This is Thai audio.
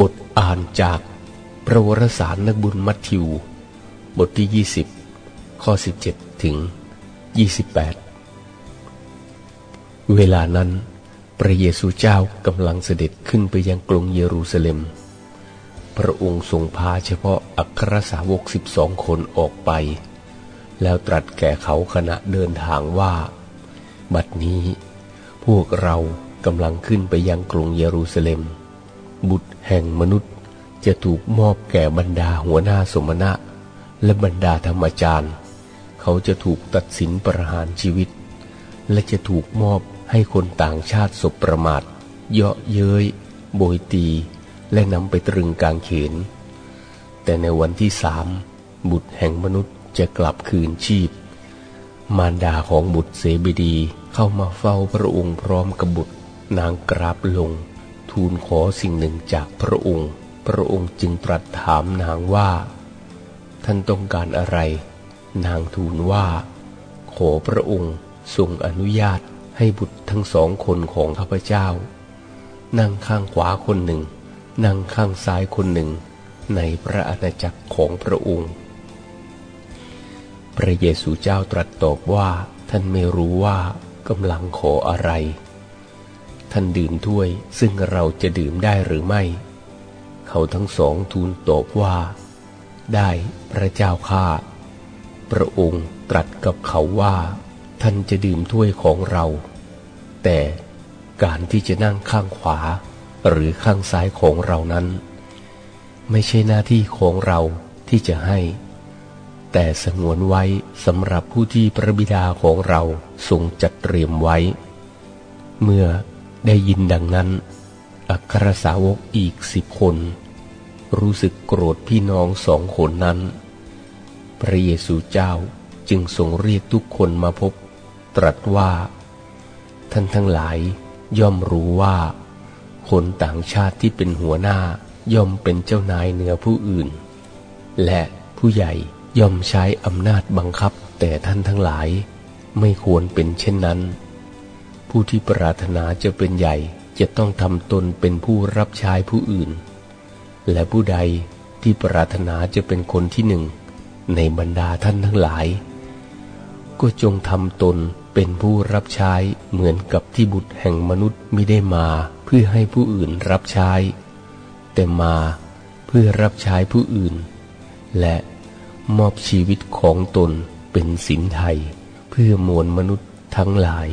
บทอ่านจากพระวรสารนักบุญมัทธิว บทที่ 20 ข้อ 17 ถึง 28 เวลานั้น พระเยซูเจ้ากำลังเสด็จขึ้นไปยังกรุงเยรูซาเล็ม พระองค์ทรงพาเฉพาะอัครสาวกสิบสองคนออกไป แล้วตรัสแก่เขาขณะเดินทางว่า บัดนี้ พวกเรากำลังขึ้นไปยังกรุงเยรูซาเล็ม บุตรแห่งมนุษย์จะถูกมอบแก่บรรดาหัวหน้าสมณะ และบรรดาธรรมจารย์ เขาจะถูกตัดสินประหารชีวิต และจะถูกมอบให้คนต่างชาติสบประมาท เยาะเย้ย โบยตี และนำไปตรึงกลางเขน แต่ในวันที่สามบุตรแห่งมนุษย์จะกลับคืนชีพ มารดาของบุตรเสบดีเข้ามาเฝ้าพระองค์พร้อมกับบุตรนางกราบลง ทูลขอสิ่งหนึ่งจากพระองค์ พระองค์จึงตรัสถามนางว่า ท่านต้องการอะไร นางทูลว่า ขอพระองค์ทรงอนุญาตให้บุตรทั้งสองคนของข้าพเจ้า นั่งข้างขวาคนหนึ่ง นั่งข้างซ้ายคนหนึ่ง ในพระอาณาจักรของพระองค์ พระเยซูเจ้าตรัสตอบว่าท่านไม่รู้ว่ากำลังขออะไร ท่านดื่มถ้วย ซึ่งเราจะดื่มได้หรือไม่ เขาทั้งสองทูลตอบว่า ได้พระเจ้าข้าพระองค์ตรัสกับเขาว่า ท่านจะดื่มถ้วยของเรา แต่การที่จะนั่งข้างขวา หรือข้างซ้ายของเรานั้น ไม่ใช่หน้าที่ของเราที่จะให้ แต่สงวนไว้สำหรับผู้ที่พระบิดาของเราทรงจัดเตรียมไว้ เมื่อ ได้ยินดังนั้น อัครสาวกอีกสิบคน รู้สึกโกรธพี่น้องสองคนนั้น พระเยซูเจ้าจึงทรงเรียกทุกคนมาพบ ตรัสว่า ท่านทั้งหลายย่อมรู้ว่า คนต่างชาติที่เป็นหัวหน้าย่อมเป็นเจ้านายเหนือผู้อื่น และผู้ใหญ่ย่อมใช้อำนาจบังคับแต่ท่านทั้งหลายไม่ควรเป็นเช่นนั้น ผู้ที่ปรารถนาจะเป็นใหญ่จะต้องทำตนเป็นผู้รับใช้ผู้อื่น และผู้ใดที่ปรารถนาจะเป็นคนที่หนึ่ง ในบรรดาท่านทั้งหลาย ก็จงทำตนเป็นผู้รับใช้เหมือนกับที่บุตรแห่งมนุษย์ไม่ได้มาเพื่อให้ผู้อื่นรับใช้ แต่มาเพื่อรับใช้ผู้อื่น และมอบชีวิตของตนเป็นสินไทย เพื่อมวลมนุษย์ทั้งหลาย